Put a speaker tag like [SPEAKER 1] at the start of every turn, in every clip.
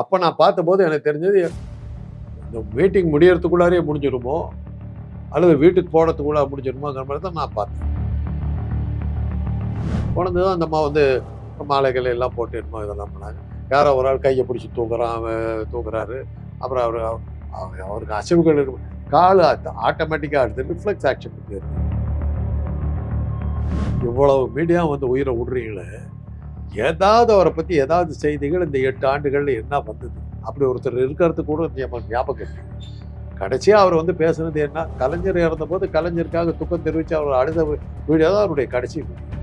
[SPEAKER 1] அப்போ நான் பார்த்தபோது எனக்கு தெரிஞ்சது இந்த மீட்டிங் முடியறதுக்குள்ளாரே முடிஞ்சிருமோ? அல்லது வீட்டுக்கு போகிறதுக்குள்ளே முடிஞ்சிருமோங்கிற மாதிரி தான் நான் பார்த்தேன். போனது தான் அந்த அம்மா வந்து மாலைகள் எல்லாம் போட்டு என்னமோ இதெல்லாம் பண்ணாங்க. யாரோ ஒரு ஆள் கையை பிடிச்சி தூக்குறான் அவன் தூக்குறாரு. அப்புறம் அவர் அவர் அவருக்கு அசைவுகள் இருக்கும் கால் ஆட்டோமேட்டிக்காக அடுத்து ரிஃப்ளெக்ஸ் ஆக்ஷன் பேர் இவ்வளவு மீடியா வந்து உயிரை விடுறீங்களே. ஏதாவது அவரை பற்றி ஏதாவது செய்திகள் இந்த எட்டு ஆண்டுகள்ல என்ன வந்தது? அப்படி ஒருத்தர் இருக்கிறது கூட ஞாபகம் கடைசியாக அவர் வந்து பேசுனது என்ன? கலைஞர் இறந்தபோது கலைஞருக்காக துக்கம் தெரிவித்து அவர் அழுத வீடியோ தான் அவருடைய கடைசி video.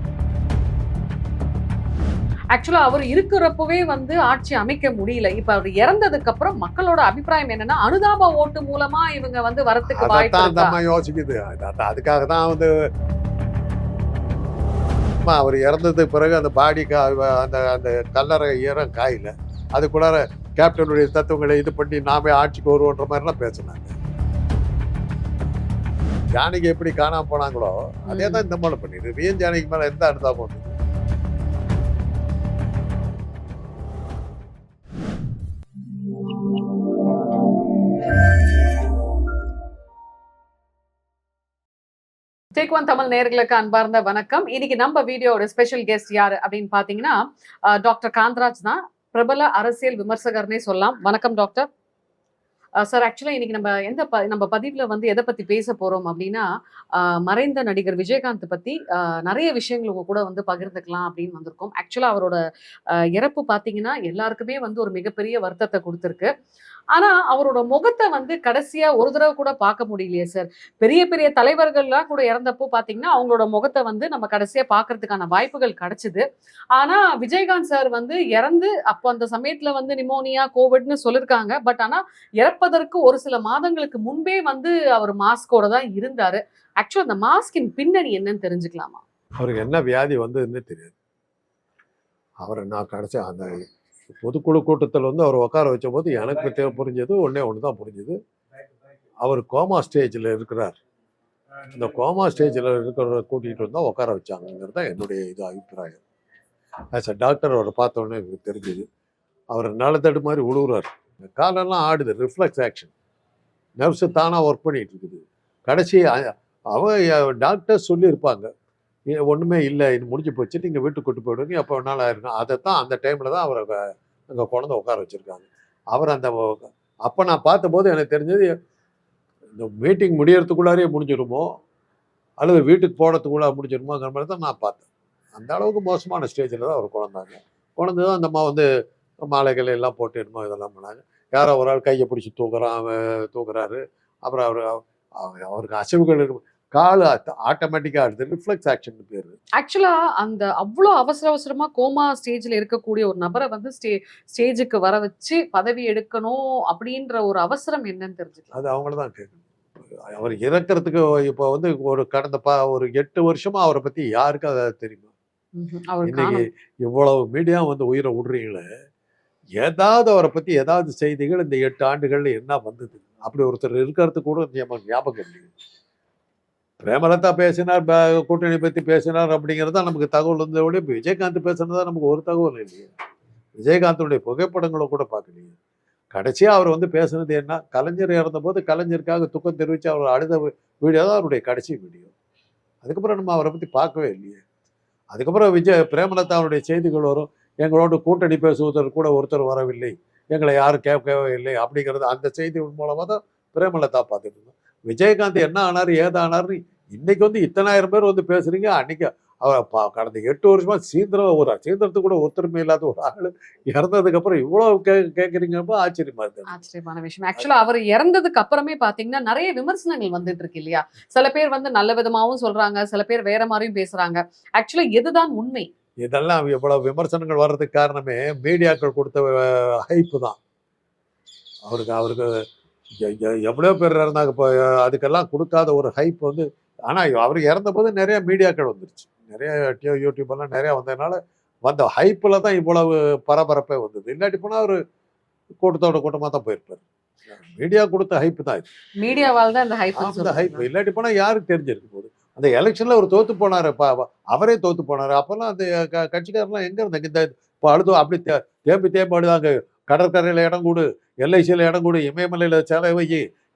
[SPEAKER 2] ஆக்சுவலா அவர் இருக்கிறப்பவே வந்து ஆட்சி அமைக்க முடியல. இப்ப அவர் இறந்ததுக்கு அப்புறம் மக்களோட அபிப்பிராயம் என்னன்னா அனுதாப ஓட்டு மூலமா இவங்க வந்து வரத்துக்கு வாய்ப்பு
[SPEAKER 1] யோசிக்குது. அது- அது- அதுக்காக தான் வந்து அம்மா, அவர் இறந்ததுக்கு பிறகு அந்த பாடி கா அந்த அந்த கல்லறை ஈரம் காயில. அதுக்குள்ளார கேப்டனுடைய தத்துவங்களை இது பண்ணி நாமே ஆட்சிக்கு வருவோன்ற மாதிரிலாம் பேசினாங்க. ஜானகி எப்படி காணாம போனாங்களோ அதே தான் இந்த மாதிரி பண்ணிடு ரியன் ஜானகி மேல எந்த அனுதாபம்
[SPEAKER 2] டேக் ஒன் தமிழ் நேர்களுக்கு அன்பார்ந்த வணக்கம். இன்னைக்கு நம்ம வீடியோட ஸ்பெஷல் கெஸ்ட் யாரு அப்படின்னு பாத்தீங்கன்னா டாக்டர் காந்தராஜ் தான். பிரபல அரசியல் விமர்சகர்னே சொல்லலாம். வணக்கம் டாக்டர் சார் ஆக்சுவலா இன்னைக்கு நம்ம எந்த ப நம்ம பதிவுல வந்து எதை பத்தி பேச போறோம் அப்படின்னா மறைந்த நடிகர் விஜயகாந்த் பத்தி நிறைய விஷயங்கள் உங்கள் கூட வந்து பகிர்ந்துக்கலாம் அப்படின்னு வந்திருக்கோம். ஆக்சுவலா அவரோட அஹ், இறப்பு பாத்தீங்கன்னா எல்லாருக்குமே வந்து ஒரு மிகப்பெரிய வருத்தத்தை கொடுத்துருக்கு. ஆனா அவரோட முகத்தை வந்து கடைசியா ஒரு தடவை கூட பார்க்க முடியலையே சார் பெரிய பெரிய தலைவர்கள்லாம் கூட இறந்தப்போ பாத்தீங்கன்னா அவங்களோட முகத்தை வந்து நம்ம கடைசியா பார்க்கறதுக்கான வாய்ப்புகள் கிடைச்சது. ஆனா விஜயகாந்த் சார் வந்து இறந்து அப்போ அந்த சமயத்துல வந்து நிமோனியா கோவிட்னு சொல்லியிருக்காங்க பட் ஆனா இறப்பதற்கு ஒரு சில மாதங்களுக்கு முன்பே வந்து அவர் மாஸ்கோட தான் இருந்தாரு. ஆக்சுவலா அந்த மாஸ்கின் பின்னணி என்னன்னு தெரிஞ்சுக்கலாமா?
[SPEAKER 1] அவருக்கு என்ன வியாதி வந்ததுன்னு தெரியாது. அவரை நான் கடைசி அந்த பொதுக்குழு கூட்டத்தில் வந்து அவர் உட்கார வச்ச போது எனக்கு தே- புரிஞ்சது. ஒன்றே ஒன்று தான் புரிஞ்சுது அவர் கோமா ஸ்டேஜில் இருக்கிறார். இந்த கோமா ஸ்டேஜில் இருக்கிற கூட்டிகிட்டு வந்தால் உட்கார வச்சாங்கங்கிறது தான் என்னுடைய இது அபிப்பிராயம். ஆஸ் அ டாக்டர் அவரை பார்த்த உடனே எனக்கு தெரிஞ்சுது. அவர் நிலத்தடு மாதிரி உழுவுறார். காலெல்லாம் ஆடுது ரிஃப்ளெக்ஸ் ஆக்ஷன் நர்ஸு தானாக ஒர்க் பண்ணிட்டு இருக்குது. கடைசி அ- அவ டாக்டர் சொல்லியிருப்பாங்க. ஒன்றுமே இல்லை. இது முடிஞ்சு போச்சு. நீங்கள் வீட்டுக்கு கொண்டு போயிடுவீங்க எப்போ வேணாலும் ஆயிருக்கும் அதை தான் அந்த டைமில் தான் அவரை அங்கே குழந்தை உட்கார வச்சுருக்காங்க. அவர் அந்த அப்போ நான் பார்த்தபோது எனக்கு தெரிஞ்சது இந்த மீட்டிங் முடியறதுக்குள்ளாரே முடிஞ்சிருமோ? அல்லது வீட்டுக்கு போகிறதுக்குள்ளே முடிஞ்சிருமோங்கிற மாதிரி தான் நான் பார்த்தேன். அந்த அளவுக்கு மோசமான ஸ்டேஜில் தான் அவர் குழந்தாங்க குழந்தை தான் அந்த அம்மா வந்து மாலைகள் எல்லாம் போட்டு என்னமோ இதெல்லாம் பண்ணாங்க. யாரோ ஒரு ஆள் கையை பிடிச்சி தூக்குறான் அவன் தூக்குறாரு. அப்புறம் அவர் அவருக்கு அசைவுகள் இருக்கும் கால் ஆட்டோமேட்டிக்காக அடுத்து ரிஃப்ளெக்ஸ் ஆக்ஷன் பேர்.
[SPEAKER 2] ஆக்சுவலா அந்த அவ்வளோ அவசர அவசரமா கோமா ஸ்டேஜ்ல இருக்கக்கூடிய ஒரு நபரை வந்து ஸ்டே ஸ்டேஜுக்கு வர வச்சு பதவி எடுக்கணும் அப்படின்ற ஒரு அவசரம் என்னன்னு தெரிஞ்சுக்கலாம்.
[SPEAKER 1] அது அவங்கள தான் கேட்கணும் அவர் இறக்கிறதுக்கு இப்போ வந்து ஒரு கடந்த பா ஒரு எட்டு வருஷமா அவரை பற்றி யாருக்கும் அதை தெரியுமா? இன்னைக்கு. இவ்வளவு மீடியா வந்து உயிரை விடுறீங்களே ஏதாவது அவரை பற்றி ஏதாவது செய்திகள் இந்த எட்டு ஆண்டுகள்ல என்ன வந்தது? அப்படி ஒருத்தர் இருக்கிறது கூட ஞாபகம் இல்லை பிரேமலதா பேசினார் கூட்டணி பற்றி பேசினார் அப்படிங்கிறது தான் நமக்கு தகவல் இருந்ததோடய விட விஜயகாந்த் பேசுனதா நமக்கு ஒரு தகவல் இல்லையே. விஜயகாந்தனுடைய புகைப்படங்களை கூட பார்க்கலையே. கடைசியா அவர் வந்து பேசுனது என்ன? கலைஞர் இறந்தபோது கலைஞருக்காக துக்கம் தெரிவித்து அவர் அழுத வீடியோ தான் அவருடைய கடைசி வீடியோ. அதுக்கப்புறம் நம்ம அவரை பற்றி பார்க்கவே இல்லையே. அதுக்கப்புறம் விஜய் பிரேமலதாவுடைய செய்திகள் வரும். எங்களோடு கூட்டணி பேசுவதற்கு கூட ஒருத்தர் வரவில்லை. எங்களை யாரும் கேட்கவே இல்லை அப்படிங்கிறது அந்த செய்தி மூலமாக தான் பிரேமலதா பார்த்துட்டு இருந்தோம். விஜயகாந்த் என்ன ஆனார் ஏதானார்னு இன்னைக்கு வந்து இத்தனாயிரம் பேர் வந்து பேசுறீங்க அன்னைக்கு அவர் கடந்த எட்டு வருஷமா சீந்திரம் ஒரு சீந்திரத்துக்கு கூட ஒருத்தருமே இல்லாத ஒரு ஆள் இறந்ததுக்கு அப்புறம் இவ்வளவு கே கேட்குறீங்கப்போ ஆச்சரியமா இருக்கு
[SPEAKER 2] ஆச்சரியமான விஷயம் ஆக்சுவலா அவர் இறந்ததுக்கு அப்புறமே பாத்தீங்கன்னா நிறைய விமர்சனங்கள் வந்துட்டு இருக்கு இல்லையா சில பேர் வந்து நல்ல விதமாவும் சொல்றாங்க சில பேர் வேற மாதிரியும் பேசுறாங்க ஆக்சுவலா எதுதான் உண்மை
[SPEAKER 1] இதெல்லாம் இவ்வளவு விமர்சனங்கள் வர்றதுக்கு காரணமே மீடியாக்கள் கொடுத்த ஹைப்பு தான் அவருக்கு அவருக்கு எவ்வளோ பேர் இறந்தாங்க இப்போ அதுக்கெல்லாம் கொடுக்காத ஒரு ஹைப் வந்து ஆனால் அவர் இறந்தபோது நிறைய மீடியாக்கள் வந்துருச்சு. நிறைய டியூ- யூடியூப் எல்லாம் நிறைய வந்ததுனால வந்த ஹைப்பில் தான் இவ்வளவு பரபரப்பே வந்தது. இல்லாட்டி போனால் அவர் கூட்டத்தோட கூட்டமாக தான் போயிருப்பார். மீடியா கொடுத்த ஹைப் தான் இது.
[SPEAKER 2] மீடியாவால் தான் இந்த ஹைப்
[SPEAKER 1] அந்த ஹைப் இல்லாட்டி போனால் யாருக்கு தெரிஞ்சிருக்கு போகுது? அந்த எலெக்ஷனில் அவர் தோத்து போனார் அவரே தோத்து போனார். அப்போல்லாம் அந்த கட்சிக்காரெல்லாம் எங்கே இருந்தாங்க? இந்த இப்போ அழுது அப்படி தேம்பி தேம்பி அழுதாங்க. கடற்கரையில் இடம் கூடு எல்ஐசியில் இடம் கூடு இமயமலையில் சேலை வை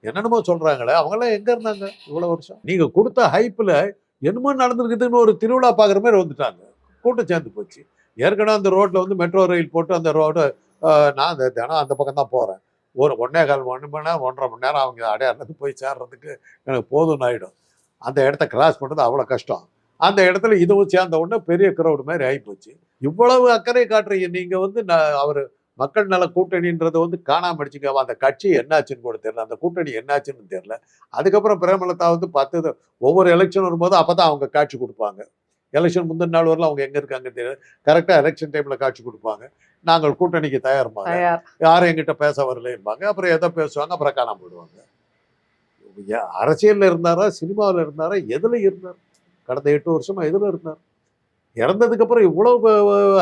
[SPEAKER 1] என்னென்னமோ சொல்கிறாங்களே அவங்களாம் எங்கே இருந்தாங்க இவ்வளோ வருஷம்? நீங்கள் கொடுத்த ஹைப்பில் என்னமோ நடந்திருக்குதுன்னு ஒரு திருவிழா பார்க்குற மாதிரி வந்துட்டாங்க. கூட்டம் சேர்ந்து போச்சு. ஏற்கனவே அந்த ரோட்டில் வந்து மெட்ரோ ரயில் போட்டு அந்த ரோடு நான் அந்த தினம் அந்த பக்கம் தான் போகிறேன் ஒரு ஒன்றே கால் ஒன்று மணி நேரம் ஒன்றரை மணி நேரம் அவங்க அடையாளத்துக்கு போய் சேர்றதுக்கு எனக்கு போதும்னு ஆகிடும் அந்த இடத்த கிராஸ் பண்ணுறது அவ்வளோ கஷ்டம். அந்த இடத்துல இதுவும் சேர்ந்த உடனே பெரிய க்ரௌடு மாதிரி ஆகிப்போச்சு இவ்வளவு அக்கறை காட்டுறீங்க. நீங்கள் வந்து நான் அவர் மக்கள் நல கூட்டணின்றதை வந்து காணாம அடிச்சுக்க அந்த கட்சி என்னாச்சுன்னு கூட தெரியல. அந்த கூட்டணி என்னாச்சுன்னு தெரியல. அதுக்கப்புறம் பிரேமலதா வந்து பத்து இது- ஒவ்வொரு எலெக்ஷன் வரும்போது அப்போ தான் அவங்க காட்சி கொடுப்பாங்க. எலெக்ஷன் முந்தின நாள் வரலாம் அவங்க எங்கே இருக்காங்கன்னு தெரியாது கரெக்டாக எலெக்ஷன் டைமில் காட்சி கொடுப்பாங்க. நாங்கள் கூட்டணிக்கு தயார்பாங்க
[SPEAKER 2] தயார்.
[SPEAKER 1] யாரும் எங்கிட்ட பேச வரலைம்பாங்க அப்புறம் எதை பேசுவாங்க? அப்புறம் காணாம போயிடுவாங்க. அரசியல்ல இருந்தாரா சினிமாவில் இருந்தாரா எதுல இருந்தார்? கடந்த எட்டு வருஷமா எதுல இருந்தார்? இறந்ததுக்கு அப்புறம் இவ்வளவு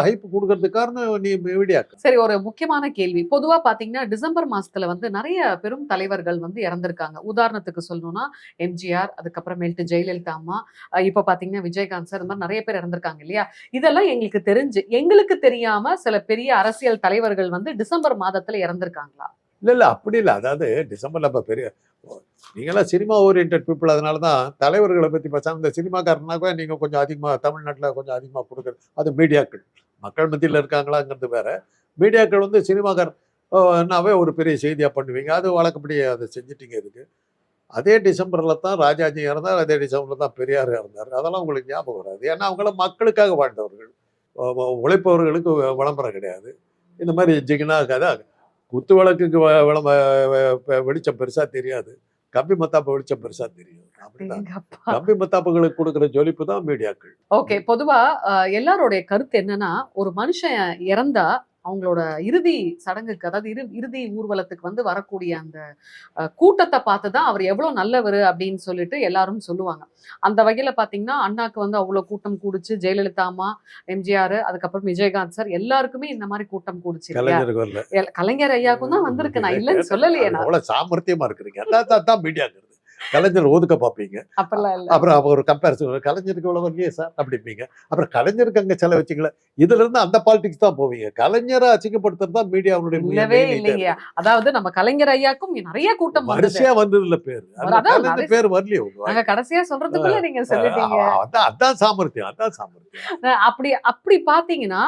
[SPEAKER 1] ஹைப் கொடுக்கறதுக்கு காரணம் நீ மீடியாக்கு
[SPEAKER 2] சரி ஒரு முக்கியமான கேள்வி. பொதுவா பாத்தீங்கன்னா டிசம்பர் மாசத்துல வந்து நிறைய பெரும் தலைவர்கள் வந்து இறந்திருக்காங்க. உதாரணத்துக்கு சொல்லணும்னா எம்ஜிஆர் அதுக்கப்புறமேல்ட்டு ஜெயலலிதா அம்மா இப்போ இப்ப பாத்தீங்கன்னா விஜயகாந்த் சார் இந்த மாதிரி நிறைய பேர் இறந்திருக்காங்க இல்லையா? இதெல்லாம் எங்களுக்கு தெரிஞ்சு எங்களுக்கு தெரியாம சில பெரிய அரசியல் தலைவர்கள் வந்து டிசம்பர் மாதத்துல இறந்திருக்காங்களா?
[SPEAKER 1] இல்லை இல்லை. அப்படி இல்லை. அதாவது டிசம்பரில் இப்போ பெரிய நீங்களாம் சினிமா ஓரியன்ட் பீப்புள். அதனால தான் தலைவர்களை பற்றி பேசாமல் இந்த சினிமாக்காரர்னா கூட நீங்கள் கொஞ்சம் அதிகமாக தமிழ்நாட்டில் கொஞ்சம் அதிகமாக கொடுக்குறது அது மீடியாக்கள். மக்கள் மத்தியில் இருக்காங்களாங்கிறது வேற. மீடியாக்கள் வந்து சினிமாக்காரனாவே ஒரு பெரிய செய்தியாக பண்ணுவீங்க. அது வழக்கப்படி அதை செஞ்சுட்டீங்க இதுக்கு அதே டிசம்பரில் தான் ராஜாஜி இறந்தார். அதே டிசம்பரில் தான் பெரியார் இறந்தார். அதெல்லாம் உங்களுக்கு ஞாபகம் வராது. ஏன்னா அவங்கள மக்களுக்காக வாழ்ந்தவர்கள். உழைப்பவர்களுக்கு விளம்பரம் கிடையாது. இந்த மாதிரி ஜிகினா கதை குத்து விளக்குக்கு விளம்ப வெளிச்சம் பெருசா தெரியாது. கம்பி மத்தாப்பு வெளிச்சம் பெருசா தெரியும். கம்பி மத்தாப்புகளுக்கு கொடுக்குற ஜொலிப்பு தான் மீடியாக்கள்.
[SPEAKER 2] ஓகே பொதுவா எல்லாருடைய கருத்து என்னன்னா ஒரு மனுஷன் இறந்தா அவங்களோட இறுதி சடங்குக்கு அதாவது இறு இறுதி ஊர்வலத்துக்கு வந்து வரக்கூடிய அந்த கூட்டத்தை பார்த்து தான் அவர் எவ்வளவு நல்லவர் அப்படின்னு சொல்லிட்டு எல்லாரும் சொல்லுவாங்க. அந்த வகையில பாத்தீங்கன்னா அண்ணாக்கு வந்து அவ்வளவு கூட்டம் கூடுச்சு ஜெயலலிதா அம்மா எம்ஜிஆர் அதுக்கப்புறம் விஜயகாந்த் சார் எல்லாருக்குமே இந்த மாதிரி கூட்டம் கூடுச்சு கலைஞர் ஐயாக்கும் தான் வந்திருக்கு. நான் இல்லைன்னு சொல்லலையே நான்.
[SPEAKER 1] சாமர்த்தியமா இருக்கிறீங்க. கலைஞர் ஒதுக்க பார்ப்பீங்க. அப்புறம் அப்ப ஒரு கம்பேரிசன் கலைஞருக்கு இவ்வளவு வரலையே சார் அப்படிப்பீங்க அப்புறம் கலைஞருக்கு அங்க செலவு வச்சுக்கல. இதுல இருந்து அந்த பாலிடிக்ஸ் தான் போவீங்க. கலைஞரை அசிங்கப்படுத்துறது தான் மீடியாவுடைய
[SPEAKER 2] இல்லவே இல்லைங்க. அதாவது நம்ம கலைஞர் ஐயாக்கும் நிறைய கூட்டம்
[SPEAKER 1] வரிசையா வந்தது இல்ல பேர்
[SPEAKER 2] நிறைய-
[SPEAKER 1] பேர் வரலையே உங்க
[SPEAKER 2] கடைசியா சொல்றதுக்குள்ள நீங்க சொல்லிட்டீங்க.
[SPEAKER 1] அதான் அதான் சாமர்த்தியம் அதான் சாமர்த்தியம்.
[SPEAKER 2] அப்படி அப்படி பாத்தீங்கன்னா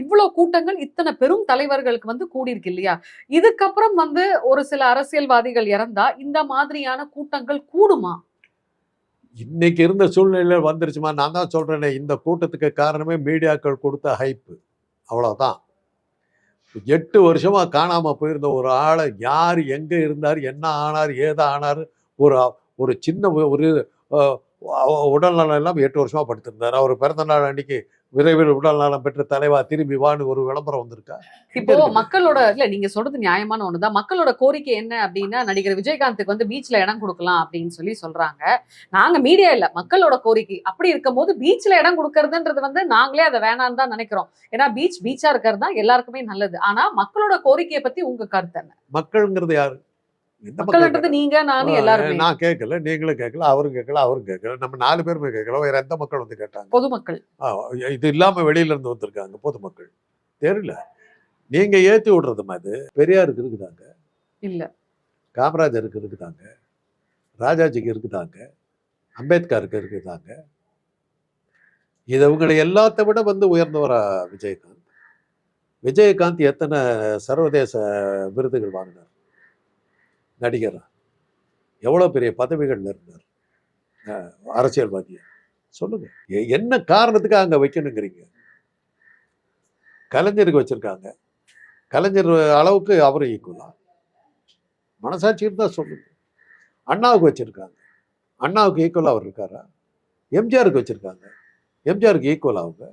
[SPEAKER 2] இவ்வளோ கூட்டங்கள் இத்தனை பெரும் தலைவர்களுக்கு வந்து கூடியிருக்கு இல்லையா? இதுக்கப்புறம் வந்து ஒரு சில அரசியல்வாதிகள் இறந்தா இந்த மாதிரியான கூட்டங்கள் கூடுமா?
[SPEAKER 1] இன்னைக்கு இருந்த சூழ்நிலையில வந்துருச்சுமா? நான் தான் சொல்றேனே இந்த கூட்டத்துக்கு காரணமே மீடியாக்கள் கொடுத்த ஹைப்பு. அவ்வளோதான் எட்டு வருஷமா காணாம போயிருந்த ஒரு ஆளை யார் எங்க இருந்தார் என்ன ஆனார் ஏதா ஆனார் ஒரு ஒரு சின்ன ஒரு உடல்நலம் எல்லாம் எட்டு வருஷமா படுத்திருந்தார். அவர் பிறந்த நாள் அன்னைக்கு விரைவில் உடல்நலம் பெற்ற தலைவா திரும்பி வான்னு ஒரு விளம்பரம் வந்திருக்கா?
[SPEAKER 2] இப்போ மக்களோட இல்ல நீங்க சொல்றது நியாயமான ஒண்ணுதான். மக்களோட கோரிக்கை என்ன அப்படின்னா நடிகர் விஜயகாந்துக்கு வந்து பீச்ல இடம் கொடுக்கலாம் அப்படின்னு சொல்லி சொல்றாங்க. நாங்க மீடியா இல்ல மக்களோட கோரிக்கை. அப்படி இருக்கும்போது பீச்ல இடம் கொடுக்கறதுன்றது வந்து நாங்களே அதை வேணாம்னு தான் நினைக்கிறோம். ஏன்னா பீச் பீச்சா இருக்கிறது தான் எல்லாருக்குமே நல்லது. ஆனா மக்களோட கோரிக்கையை பத்தி உங்க கருத்து என்ன?
[SPEAKER 1] மக்கள்ங்கிறது யாரு?
[SPEAKER 2] மக்கள்ன்றது நீங்க நானும் எல்லாருமே.
[SPEAKER 1] நான் கேட்கல நீங்களும் கேட்கல அவரும் கேட்கல அவரும் கேட்கல. நம்ம நாலு பேருமே கேட்கல வேற எந்த மக்கள் வந்து கேட்டாங்க?
[SPEAKER 2] பொதுமக்கள்.
[SPEAKER 1] இது இல்லாம வெளியில இருந்து வந்திருக்காங்க பொதுமக்கள். தெரியல. நீங்க ஏத்தி விடுறது அது பெரியாருக்கு இருக்குதாங்க?
[SPEAKER 2] இல்ல.
[SPEAKER 1] காமராஜருக்கு இருக்குதாங்க? ராஜாஜிக்கு இருக்குதாங்க? அம்பேத்கருக்கு இருக்குதாங்க? இது இவங்களை எல்லாத்த விட வந்து உயர்ந்தவரா விஜயகாந்த்? விஜயகாந்த் எத்தனை சர்வதேச விருதுகள் வாங்கினார்? நடிகரா. எவ்வளோ பெரிய பதவிகள்ல இருந்தார் அரசியல்வாதியா சொல்லுங்க. எ- என்ன காரணத்துக்கு அங்க வைக்கணுங்கிறீங்க? கலைஞருக்கு வச்சிருக்காங்க. கலைஞர் அளவுக்கு அவரும் ஈக்குவலா மனசாட்சி இருந்தா சொல்லுங்க. அண்ணாவுக்கு வச்சிருக்காங்க. அண்ணாவுக்கு ஈக்குவலா அவர் இருக்காரா? எம்ஜிஆருக்கு வச்சிருக்காங்க. எம்ஜிஆருக்கு ஈக்குவல் அவங்க?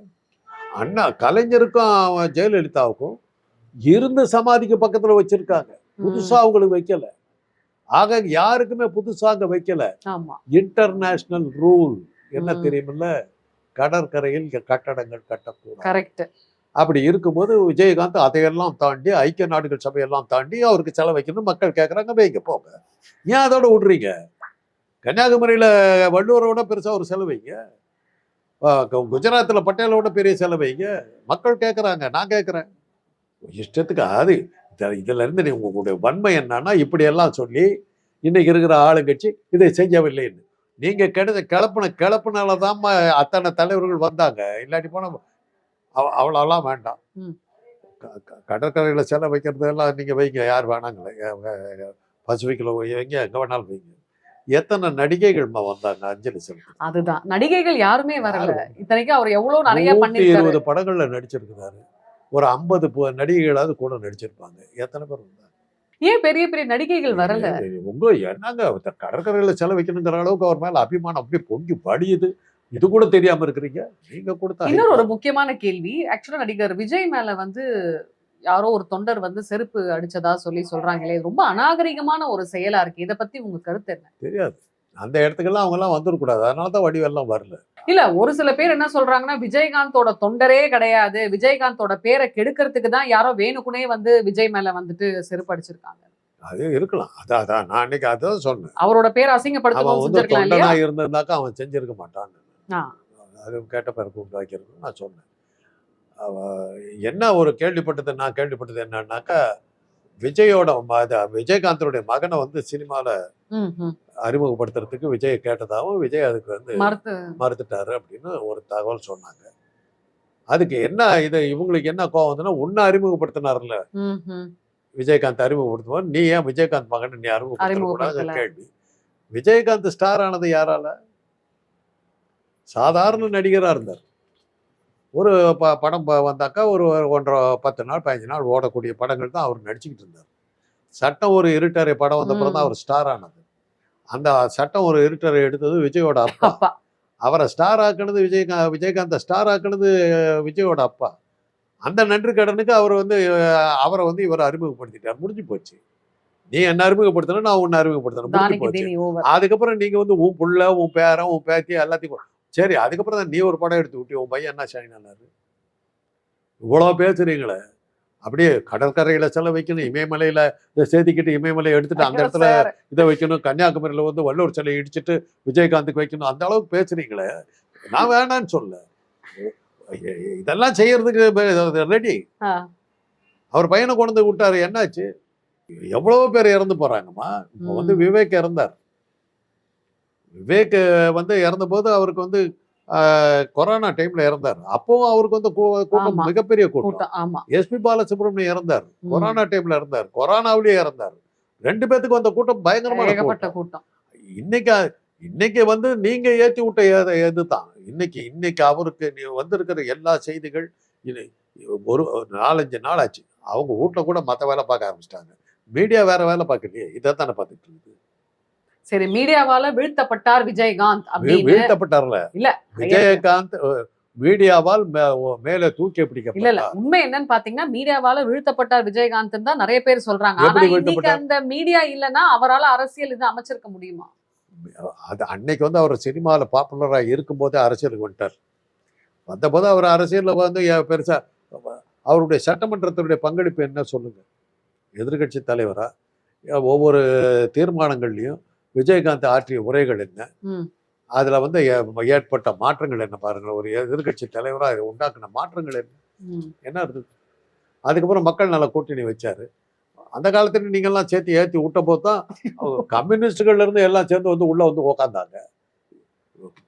[SPEAKER 1] அண்ணா கலைஞருக்கும் ஜெயலலிதாவுக்கும் இருந்த சமாதிக்கு பக்கத்துல வச்சிருக்காங்க. புதுசா அவங்களுக்கு வைக்கல. ஆக யாருக்குமே புதுசா அங்க வைக்கல இன்டர்நேஷனல் ரூல் என்ன. தெரியுமில்ல? கடற்கரையில் கட்டடங்கள் கட்டக்கூடாது.
[SPEAKER 2] கரெக்ட்
[SPEAKER 1] அப்படி இருக்கும்போது விஜயகாந்த் அதையெல்லாம் தாண்டி ஐக்கிய நாடுகள் சபையெல்லாம் தாண்டி அவருக்கு செலவைக்கணும் மக்கள் கேட்குறாங்க வைங்க போங்க. ஏன் அதோட விடுறீங்க? கன்னியாகுமரியில வள்ளுவரோட பெருசா ஒரு செலவைங்க. ஆஹ் கு- குஜராத்ல பட்டேலோட பெரிய செலவைங்க. மக்கள் கேட்குறாங்க நான் கேட்குறேன் இஷ்டத்துக்கு அது இத- இதுல இருந்து நீ உங்களுடைய வன்மை என்னன்னா இப்படியெல்லாம் சொல்லி இன்னைக்கு இருக்கிற ஆளுங்கட்சி இதை செய்யவில்லைன்னு. நீங்க கெடுத கிளப்புன கிளப்புனால தான் அத்தனை தலைவர்கள் வந்தாங்க. இல்லாட்டி போனா அவ- அவ்வளோலாம் வேண்டாம். கடற்கரையில சிலை வைக்கிறது எல்லாம் நீங்க வைங்க யார் வேணாங்களே. பசிபிக்கில் வைங்க எங்க வேணாலும் வைங்க. எத்தனை நடிகைகள்மா வந்தாங்க அஞ்சலி செலுத்த
[SPEAKER 2] அதுதான். நடிகைகள் யாருமே வரல. இத்தனைக்கும் அவர் எவ்வளவு நிறைய
[SPEAKER 1] இருபது படங்கள்ல நடிச்சிருக்கிறாரு. ஒரு ஐம்பது நடிகைகளாவது கூட நடிச்சிருப்பாங்க. எத்தனை பேர் வந்தாங்க?
[SPEAKER 2] ஏன் பெரிய பெரிய நடிகைகள் வரல?
[SPEAKER 1] உங்க என்னங்க கடற்கரையில செலவைக்கணுங்கிற அளவுக்கு அவர் மேல அபிமானம் அப்படியே பொங்கி வடியுது. இது கூட தெரியாம இருக்கிறீங்க. நீங்க கொடுத்தா
[SPEAKER 2] இன்னொரு ஒரு முக்கியமான கேள்வி. ஆக்சுவலா நடிகர் விஜய் மேல வந்து யாரோ ஒரு தொண்டர் வந்து செருப்பு அடிச்சதா சொல்லி சொல்றாங்களே. ரொம்ப அநாகரிகமான ஒரு செயலா இருக்கு. இத பத்தி உங்க கருத்து என்ன?
[SPEAKER 1] தெரியாது. அந்த இடத்துக்கெல்லாம் அவங்க எல்லாம் வந்துடக்கூடாது அதனால தான் வடிவெல்லாம் வரல.
[SPEAKER 2] இல்ல ஒரு சில பேர் என்ன சொல்றாங்கன்னா விஜயகாந்தோட தொண்டரே கிடையாது. விஜயகாந்தோட பேரை கெடுக்கிறதுக்கு தான் யாரோ வேணுக்குனே வந்து விஜய் மேல வந்துட்டு செருப்பு அடிச்சிருக்காங்க
[SPEAKER 1] அது இருக்கலாம். அதான் அதான் நான் அன்னைக்கு அதான் சொன்னேன்.
[SPEAKER 2] அவரோட பேரை
[SPEAKER 1] அவன்
[SPEAKER 2] அசிங்கப்படுத்தவும்
[SPEAKER 1] வந்து
[SPEAKER 2] செஞ்சிருக்கலாம் இல்லையா?
[SPEAKER 1] தொண்டனா இருந்திருந்தாக்கா அவன் செஞ்சிருக்க மாட்டான்னு.
[SPEAKER 2] ஆ.
[SPEAKER 1] அது கேட்ட பிறகு உண்டாக்கிறது நான் சொன்னேன். அவ என்ன ஒரு கேள்விப்பட்டது நான் கேள்விப்பட்டது என்னன்னாக்கா விஜயோட ம- அது விஜயகாந்தனுடைய மகனை வந்து
[SPEAKER 2] ம், ம்.
[SPEAKER 1] அறிமுகப்படுத்துறதுக்கு விஜய் கேட்டதாகவும் விஜய் அதுக்கு வந்து
[SPEAKER 2] மறுத்து
[SPEAKER 1] மறுத்துட்டாரு அப்படின்னு ஒரு தகவல் சொன்னாங்க. அதுக்கு என்ன இது இவங்களுக்கு என்ன கோவம் வந்துன்னா உன்னை அறிமுகப்படுத்தினார்ல. விஜயகாந்த் அறிமுகப்படுத்துவோம் நீ ஏன் விஜயகாந்த் மகன் நீ அறிமுகப்படுத்தக்கூடாது. கேள்வி. விஜயகாந்த் ஸ்டார் ஆனது யாரால? சாதாரண நடிகரா இருந்தார். ஒரு ப படம் வந்தாக்கா ஒரு ஒன்றரை பத்து நாள் பதினஞ்சு நாள் ஓடக்கூடிய படங்கள் தான் அவர் நடிச்சுக்கிட்டு இருந்தார். சட்டம் ஒரு இருட்டரை படம் வந்தப்புறம் தான். அவர் ஸ்டார் ஆனது. அந்த சட்டம் ஒரு இருட்டரை எடுத்தது விஜயோட அப்பா. அவரை ஸ்டார் ஆக்குனது விஜயகாந்த் விஜயகாந்த ஸ்டார் ஆக்குனது விஜயோட அப்பா. அந்த நன்றி கடனுக்கு அவர் வந்து அவரை வந்து இவர் அறிமுகப்படுத்திட்டார். முடிஞ்சு போச்சு. நீ என்ன அறிமுகப்படுத்தணும் நான் உன்னை அறிமுகப்படுத்தணும். முடிஞ்சு போச்சு. அதுக்கப்புறம் நீங்க வந்து உன் புள்ள உன் பேரன் உன் பேத்தி எல்லாத்தையும் சரி அதுக்கப்புறம் தான் நீ ஒரு படம் எடுத்து விட்டி உன் பையன் என்ன ஷைன் ஆனாரு? இவ்வளோ பேசுறீங்களே. அப்படியே கடற்கரையில செல வைக்கணும் இமயமலையில இதை சேர்த்திக்கிட்டு இமயமலையை எடுத்துட்டு அந்த இடத்துல இதை வைக்கணும் கன்னியாகுமரியில வந்து வள்ளுவர் சிலை இடிச்சிட்டு விஜயகாந்துக்கு வைக்கணும். அந்த அளவுக்கு பேசுறீங்களே. நான் வேணான்னு சொல்ல. இதெல்லாம் செய்யறதுக்கு ரெடி. அவர் பையனை கொண்டு விட்டாரு. என்னாச்சு? எவ்வளவோ பேர் இறந்து போறாங்கம்மா. இப்போ வந்து. விவேக் இறந்தார். விவேக் வந்து இறந்தபோது அவருக்கு வந்து கொரோனா டைம்ல இறந்தார். அப்பவும் அவருக்கு வந்து கூட்டம். மிகப்பெரிய கூட்டம். எஸ்பி பாலசுப்ரமணியம் இறந்தார். கொரோனா டைம்ல இறந்தார். கொரோனாவிலேயே இறந்தார். ரெண்டு பேத்துக்கு வந்த கூட்டம் பயங்கரமான கூட்டம். இன்னைக்கு இன்னைக்கு வந்து நீங்க ஏத்தி விட்ட எது எதுதான்? இன்னைக்கு இன்னைக்கு அவருக்கு நீ வந்திருக்கிற எல்லா செய்திகள் ஒரு நாலஞ்சு நாள் ஆச்சு அவங்க வீட்ல கூட மத்த வேலை பார்க்க ஆரம்பிச்சிட்டாங்க. மீடியா வேற வேலை பார்க்கலையே. இதை தானே பார்த்துட்டு இருக்குது?
[SPEAKER 2] சரி மீடியாவால வீழ்த்தப்பட்டார் விஜயகாந்த்
[SPEAKER 1] வீழ்த்தப்பட்டார்ல?
[SPEAKER 2] இல்ல,
[SPEAKER 1] விஜயகாந்த் மீடியாவால் மேலே தூக்கி
[SPEAKER 2] இல்ல இல்ல
[SPEAKER 1] பிடிக்கப்பட்டார்
[SPEAKER 2] உண்மை என்னன்னு பாத்தீங்கன்னா மீடியாவால வீழ்த்தப்பட்டார் விஜயகாந்த் தான் நிறைய பேர் சொல்றாங்க. ஆனா இன்னைக்கு? அந்த மீடியா இல்லனா அவரால அரசியல் இது அமைச்சிருக்க முடியுமா?
[SPEAKER 1] அது அன்னைக்கு வந்து அவர் சினிமாவில் பாப்புலராக இருக்கும்போதே அரசியலுக்கு வந்துட்டார். வந்தபோது அவர் அரசியலில் வந்து பெருசா அவருடைய சட்டமன்றத்தினுடைய பங்களிப்பு என்ன சொல்லுங்க? எதிர்க்கட்சி தலைவரா? ஏ- ஒவ்வொரு தீர்மானங்கள்லையும் விஜயகாந்த் ஆற்றிய உரைகள் என்ன. அதுல வந்து ஏற்பட்ட மாற்றங்கள் என்ன பாருங்க ஒரு எதிர்க்கட்சி தலைவரா இது உண்டாக்குன மாற்றங்கள் என்ன. என்ன இருந்தது? அதுக்கப்புறம் மக்கள் நல கூட்டணி வச்சாரு. அந்த காலத்துல நீங்கெல்லாம் சேர்த்து ஏற்றி விட்ட போது தான் கம்யூனிஸ்டுகள்ல இருந்து எல்லாம் சேர்ந்து வந்து உள்ள வந்து உக்காந்தாங்க.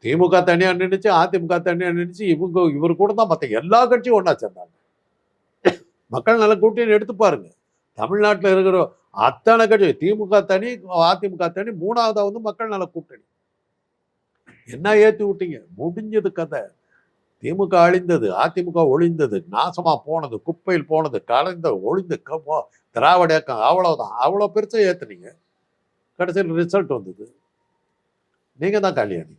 [SPEAKER 1] திமுக தனியா நின்னுச்சு அதிமுக தனியா நின்னுச்சு இவங்க இவர் கூட தான் மற்ற எல்லா கட்சியும் ஒண்ணா சேர்ந்தாங்க. மக்கள் நல கூட்டணி எடுத்து பாருங்க. தமிழ்நாட்டுல இருக்கிற அத்தனை கட்சி திமுக தனி அதிமுக தனி மூணாவதாக வந்து மக்கள் நல கூட்டணி. என்ன ஏற்றி விட்டீங்க? முடிஞ்சது கதை. திமுக அழிந்தது அதிமுக ஒழிந்தது நாசமாக போனது குப்பையில் போனது கலைந்த ஒளிந்து க- போ- திராவிட இயக்கம் அவ்வளோதான் அவ்வளோ பெருசாக ஏற்றுனீங்க கடைசியில் ரிசல்ட் வந்தது. நீங்கள் தான் கல்யாணி.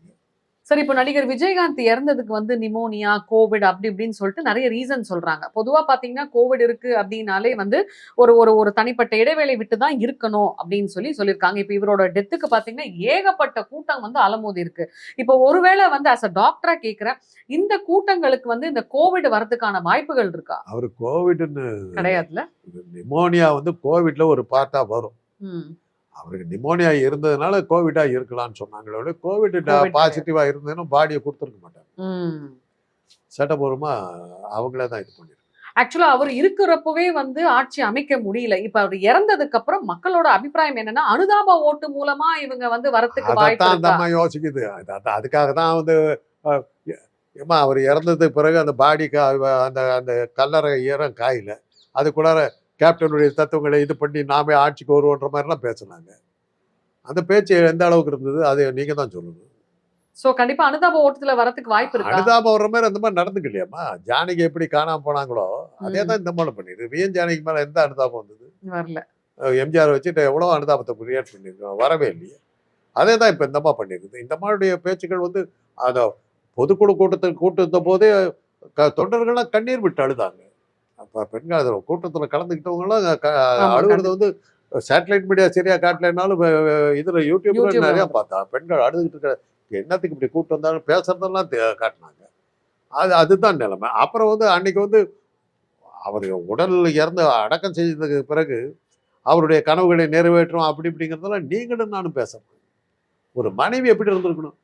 [SPEAKER 2] சரி இப்போ நடிகர் விஜயகாந்த் இறந்ததுக்கு வந்து நிமோனியா கோவிட் அப்படி இப்படின்னு சொல்லிட்டு நிறைய ரீசன் சொல்றாங்க. பொதுவா பாத்தீங்கன்னா கோவிட் இருக்கு அப்படின்னாலே வந்து ஒரு ஒரு ஒரு தனிப்பட்ட இடைவேளை விட்டு தான் இருக்கணும் அப்படின்னு சொல்லி சொல்லியிருக்காங்க. இப்போ இவரோட டெத்துக்கு பாத்தீங்கன்னா ஏகப்பட்ட கூட்டம் வந்து அலமோதி இருக்கு இப்போ ஒருவேளை வந்து அஸ் அ டாக்டரா கேக்குறேன் இந்த கூட்டங்களுக்கு வந்து இந்த கோவிட் வரதுக்கான வாய்ப்புகள் இருக்கா?
[SPEAKER 1] அவர் கோவிட்னு
[SPEAKER 2] கிடையாதுல
[SPEAKER 1] நிமோனியா வந்து கோவிட்ல ஒரு பார்ட்டா வரும். அவருக்கு நிமோனியா இருந்ததுனால கோவிடா இருக்கலாம்னு சொன்னாங்களே ஒழிய கோவிட் பாசிட்டிவா இருந்ததுன்னா பாடியை கொடுத்துருக்க மாட்டாங்க சட்டபூர்வமா அவங்களே தான் இது பண்ணிருக்காங்க.
[SPEAKER 2] ஆக்சுவலா அவர் இருக்கிறப்பவே வந்து ஆட்சி அமைக்க முடியல. இப்ப அவர் இறந்ததுக்கு அப்புறம் மக்களோட அபிப்பிராயம் என்னன்னா அனுதாப ஓட்டு மூலமா இவங்க வந்து வரத்துக்கு வாய்ப்பு
[SPEAKER 1] அந்த அம்மா யோசிக்குது. அது- அது- அதுக்காக தான் வந்து ஏம்மா அவர் இறந்ததுக்கு பிறகு அந்த பாடி அந்த அந்த கல்லறை ஈரம் காயில. அதுக்குள்ளார கேப்டனுடைய தத்துவங்களை இது பண்ணி நாமே ஆட்சிக்கு வருவோன்ற மாதிரிலாம் பேசுனாங்க. அந்த பேச்சு எந்த அளவுக்கு இருந்தது? அது நீங்க தான் சொல்லணும்
[SPEAKER 2] சோ கண்டிப்பா அனுதாப ஓட்டத்துல வரதுக்கு வாய்ப்பு இருக்கா?
[SPEAKER 1] அனுதாபம் வர்ற மாதிரி அந்த மாதிரி நடந்துக்கலையாம்மா ஜானகி எப்படி காணாம போனாங்களோ அதே தான் இந்த மாதிரி பண்ணிடு விஎன் ஜானகி மேல எந்த அனுதாபம் வந்தது?
[SPEAKER 2] வரல.
[SPEAKER 1] எம்ஜிஆர் வச்சுட்டு எவ்வளோ அனுதாபத்தை கிரியேட் பண்ணியிருக்கோம்? வரவே இல்லையே. அதே தான் இப்போ இந்த மாதிரி பண்ணியிருக்குது. இந்த மாதிரிடைய பேச்சுக்கள் வந்து அந்த பொதுக்குழு கூட்டத்தில் கூட்டுத்த போதே க தொண்டர்கள்லாம் கண்ணீர் விட்டு அழுதாங்க. அப்போ பெண்கள் அதில் கூட்டத்தில் கலந்துக்கிட்டவங்களாம் அழுகுறது வந்து சேட்டலைட் மீடியா சரியா காட்டலைனாலும் இதில் யூடியூப்ல நிறையா. பார்த்தா பெண்கள் அழுதுகிட்டு இருக்க என்னத்துக்கு இப்படி கூட்டம் வந்தாலும் பேசுறதெல்லாம் காட்டினாங்க. அது அதுதான் நிலைமை. அப்புறம் வந்து அன்னைக்கு வந்து அவர் உடல் இறந்து அடக்கம் செய்ததுக்கு பிறகு அவருடைய கனவுகளை நிறைவேற்றும் அப்படி இப்படிங்கிறதெல்லாம் நீங்களும் நானும் பேசணும் ஒரு மனைவி எப்படி இருந்திருக்கணும்?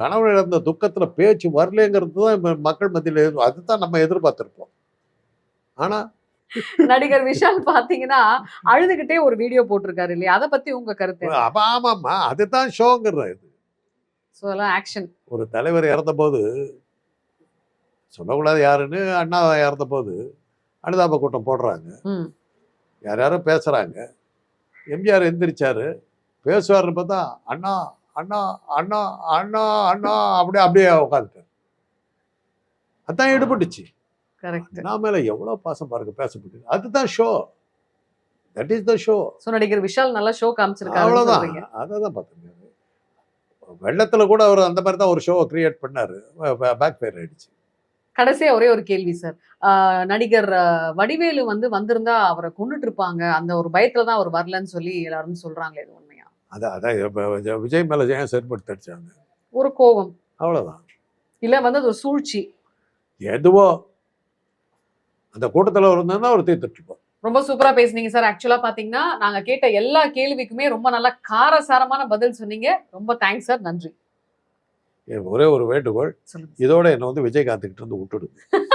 [SPEAKER 1] கனவு இழந்த துக்கத்துல பேச்சு வரலங்கிறது தான் மக்கள் மத்தியில் அதுதான் நம்ம எதிர்பார்த்திருப்போம். ஆனா
[SPEAKER 2] நடிகர் விஷால் பாத்தீங்கன்னா அழுதுகிட்டே ஒரு வீடியோ போட்டிருக்காரு இல்லையா? அத பத்தி உங்க கருத்து
[SPEAKER 1] ஆமாம்மா அதுதான் ஷோங்கிறது
[SPEAKER 2] ஆக்ஷன்
[SPEAKER 1] ஒரு தலைவர் இறந்தபோது சொல்லக்கூடாது யாருன்னு அண்ணா இறந்தபோது அனுதாப கூட்டம் போடுறாங்க. யார் யாரோ பேசுறாங்க. எம்ஜிஆர் எந்திரிச்சாரு. பேசுவாருன்னு பார்த்தா அண்ணா அண்ணா அண்ணா அண்ணா அண்ணா அப்படியே அப்படியே உட்காந்துட்டார். அதான் எடுபட்டுச்சு.
[SPEAKER 2] கரெக்ட்
[SPEAKER 1] அண்ணா மேல எவ்வளவு பாசம் பாருங்க பேசப்பட்டு அதுதான் show that is the show
[SPEAKER 2] so நடிகர் விஷால் நல்லா ஷோ காமிச்சிருக்காரு
[SPEAKER 1] அவ்வளவுதான்.
[SPEAKER 2] சொல்றீங்க.
[SPEAKER 1] அதை தான் பார்த்துருக்காரு. வெள்ளத்துல கூட அவர் அந்த மாதிரி தான் ஒரு ஷோவை கிரியேட் பண்ணாரு. பேக் ஃபயர் ஆயிடுச்சு.
[SPEAKER 2] கடைசியா ஒரே ஒரு கேள்வி சார் நடிகர் வடிவேலு வந்து வந்திருந்தா அவரை கொண்டுட்டு இருப்பாங்க அந்த ஒரு பயத்துல தான் அவர் வரலன்னு சொல்லி எல்லாரும் சொல்றாங்க இது உண்மையா?
[SPEAKER 1] அதான் அதான் விஜய் மேல ஜெயம் செயற்படுத்தி அடிச்சாங்க
[SPEAKER 2] ஒரு கோபம்.
[SPEAKER 1] அவ்வளவுதான்.
[SPEAKER 2] இல்ல வந்து அது ஒரு சூழ்ச்சி.
[SPEAKER 1] எதுவோ அந்த கூட்டத்துல இருந்ததுன்னா அவர் தீர்த்துட்டு இருப்பார்
[SPEAKER 2] ரொம்ப சூப்பரா பேசுனீங்க சார். ஆக்சுவலா பாத்தீங்கன்னா நாங்க கேட்ட எல்லா கேள்விக்குமே ரொம்ப நல்லா காரசாரமான பதில் சொன்னீங்க. ரொம்ப தேங்க்ஸ் சார். நன்றி.
[SPEAKER 1] ஒரே ஒரு வேண்டுகோள். இதோட என்னை வந்து விஜயகாந்த் கிட்ட இருந்து விட்டுடுங்க.